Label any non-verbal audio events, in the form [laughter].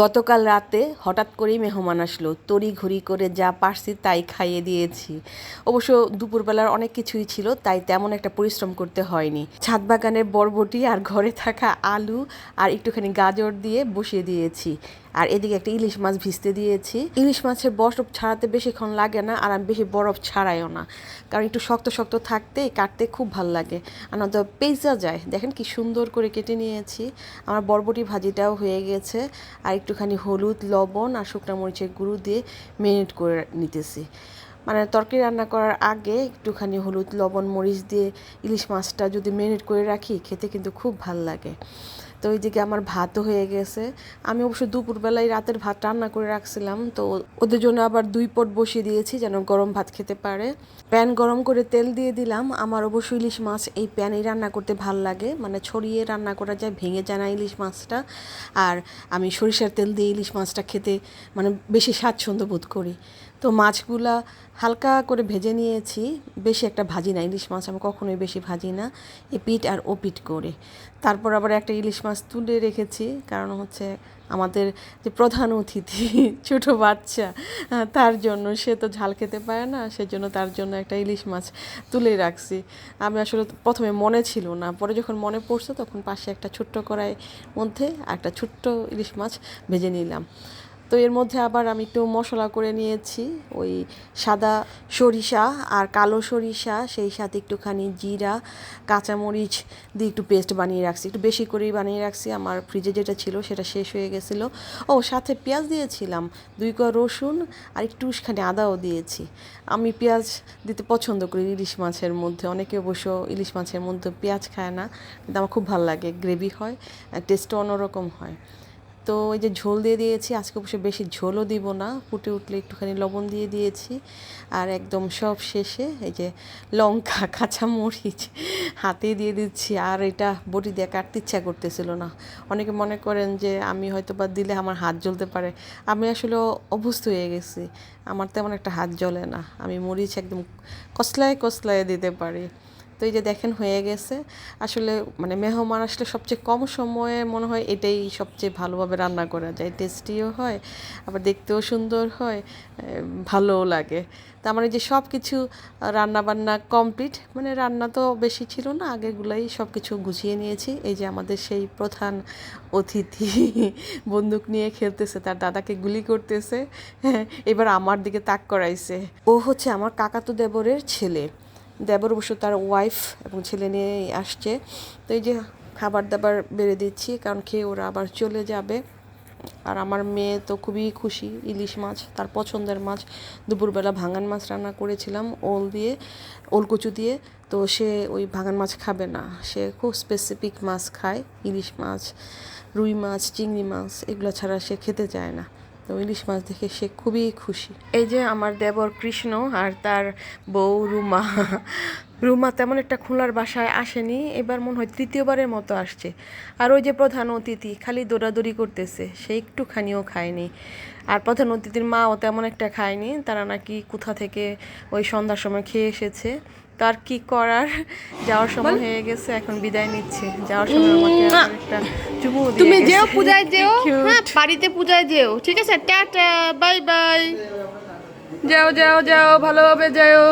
গতকাল রাতে হঠাৎ করেই মেহমান আসলো। তড়ি ঘড়ি করে যা পারছি তাই খাইয়ে দিয়েছি। অবশ্য দুপুরবেলার অনেক কিছুই ছিল, তাই তেমন একটা পরিশ্রম করতে হয়নি। ছাদ বাগানের বরবটি আর ঘরে থাকা আলু আর একটুখানি গাজর দিয়ে বসিয়ে দিয়েছি। আর এদিকে একটা ইলিশ মাছ ভিজতে দিয়েছি। ইলিশ মাছের বরফ ছাড়াতে বেশিক্ষণ লাগে না আর আমি বেশি বরফ ছাড়াইও না। কারণ একটু শক্ত শক্ত থাকতে, কাটতে খুব ভালো লাগে। আর নয়তো পেঁচা যায়। দেখেন কি সুন্দর করে কেটে নিয়েছি। আমার বরবটি ভাজিটাও হয়ে গেছে। আর একটুখানি হলুদ, লবণ আর শুকনো মরিচের গুঁড়ো দিয়ে মেরিনেট করে নিতেছি। মানে তরকারি রান্না করার আগে একটুখানি হলুদ, লবণ, মরিচ দিয়ে ইলিশ মাছটা যদি মেরিনেট করে রাখি, খেতে কিন্তু খুব ভালো লাগে। তো ওইদিকে আমার ভাতও হয়ে গেছে। আমি অবশ্য দুপুরবেলায় রাতের ভাত রান্না করে রাখছিলাম, তো ওদের জন্য আবার দুই পট বসিয়ে দিয়েছি যেন গরম ভাত খেতে পারে। প্যান গরম করে তেল দিয়ে দিলাম। আমার অবশ্য ইলিশ মাছ এই প্যানেই রান্না করতে ভালো লাগে মানে ছড়িয়ে রান্না করা যায়, ভেঙে যায় না ইলিশ মাছটা। আর আমি সরিষার তেল দিয়ে ইলিশ মাছটা খেতে মানে বেশি স্বাচ্ছন্দ্য বোধ করি। তো মাছগুলা হালকা করে ভেজে নিয়েছি। বেশি একটা ভাজি না, ইলিশ মাছ আমি কখনোই বেশি ভাজি না। এ পিঠ আর ও পিঠ করে। তারপর আবার একটা ইলিশ মাছ তুলে রেখেছি, কারণ হচ্ছে আমাদের যে প্রধান অতিথি, [laughs] ছোট বাচ্চা তার জন্য সে তো ঝাল খেতে পারে না, সেজন্য তার জন্য একটা ইলিশ মাছ তুলে রাখছি। আমি আসলে প্রথমে মনে ছিল না, পরে যখন মনে পড়ছে তখন পাশে একটা ছোট্ট কড়াই মধ্যে একটা ছোট্ট ইলিশ মাছ ভেজে নিলাম। তো এর মধ্যে আবার আমি একটু মশলা করে নিয়েছি, ওই সাদা সরিষা আর কালো সরিষা, সেই সাথে একটুখানি জিরা, কাঁচামরিচ দিয়ে একটু পেস্ট বানিয়ে রাখছি। একটু বেশি করেই বানিয়ে রাখছি, আমার ফ্রিজে যেটা ছিল সেটা শেষ হয়ে গেছিল। ও, সাথে পেঁয়াজ দিয়েছিলাম, দুই কোয়া রসুন আর একটুখানি আদাও দিয়েছি। আমি পেঁয়াজ দিতে পছন্দ করি ইলিশ মাছের মধ্যে, অনেকে অবশ্য ইলিশ মাছের মধ্যে পেঁয়াজ খায় না, কিন্তু আমার খুব ভালো লাগে, গ্রেভি হয় টেস্টও অন্যরকম হয়। তো এই যে ঝোল দিয়ে দিয়েছি, আজকে অবশ্য বেশি ঝোলও দিব না, ফুটে উঠলে একটুখানি লবণ দিয়ে দিয়েছি। আর একদম সব শেষে এই যে লঙ্কা কাঁচা মরিচ হাতে দিয়ে দিচ্ছি। আর এটা বটি দিয়ে কাটতে ইচ্ছা করতেছিল না। অনেকে মনে করেন যে আমি হয়তো বা দিলে আমার হাত জ্বলতে পারে। আমি আসলে অভ্যস্ত হয়ে গেছি। আমার তেমন একটা হাত জ্বলে না। আমি মরিচ একদম কসলায় কসলায় দিতে পারি। তো এই যে দেখেন হয়ে গেছে। আসলে মানে মেহমান আসলে সবচেয়ে কম সময়ে মনে হয় এটাই সবচেয়ে ভালোভাবে রান্না করা যায়। টেস্টিও হয়, আবার দেখতেও সুন্দর হয় ভালোও লাগে। তা আমার এই যে সব কিছু রান্না বান্না কমপ্লিট মানে রান্না তো বেশি ছিল না আগেগুলাই সব কিছু গুছিয়ে নিয়েছি। এই যে আমাদের সেই প্রধান অতিথি [laughs] বন্দুক নিয়ে খেলতেছে, তার দাদাকে গুলি করতেছে হ্যাঁ এবার আমার দিকে তাক করাইছে। ও হচ্ছে আমার কাকাতো দেবরের ছেলে। দেবর অবশ্য তার ওয়াইফ এবং ছেলে নিয়ে আসছে। তো এই যে খাবার দাবার বেড়ে দিচ্ছি, কারণ খেয়ে ওরা আবার চলে যাবে। আর আমার মেয়ে তো খুবই খুশি, ইলিশ মাছ, তার পছন্দের মাছ। দুপুরবেলা ভাঙান মাছ রান্না করেছিলাম, ওল দিয়ে, ওলকচু দিয়ে। তো সে ওই ভাঙান মাছ খাবে না। সে খুব স্পেসিফিক মাছ খায়, ইলিশ মাছ, রুই মাছ, চিংড়ি মাছ, এগুলো ছাড়া সে খেতে চায় না। তো ইলিশ মাছ দেখে সে খুবই খুশি। এই যে আমার দেবর কৃষ্ণ আর তার বউ রুমা রুমা তেমন একটা খুলনার বাসায় আসেনি এবার মনে হয় তৃতীয়বারের মতো আসছে। আর ওই যে প্রধান অতিথি খালি দৌড়াদৌড়ি করতেছে সে একটুখানিও খায়নি। আর প্রধান অতিথির মাও তেমন একটা খায়নি তারা নাকি কোথা থেকে ওই সন্ধ্যার সময় খেয়ে এসেছে। তার কি করার? যাওয়ার সময় হয়ে গেছে এখন বিদায় নিচ্ছে। যাওয়ার সময় আমাকে একটা চুমু তুমি যেও। পূজায় যেও। হ্যাঁ বাড়িতে পূজায় যেও ঠিক আছে? Tata bye bye. যাও যাও যাও ভালোভাবে যাও।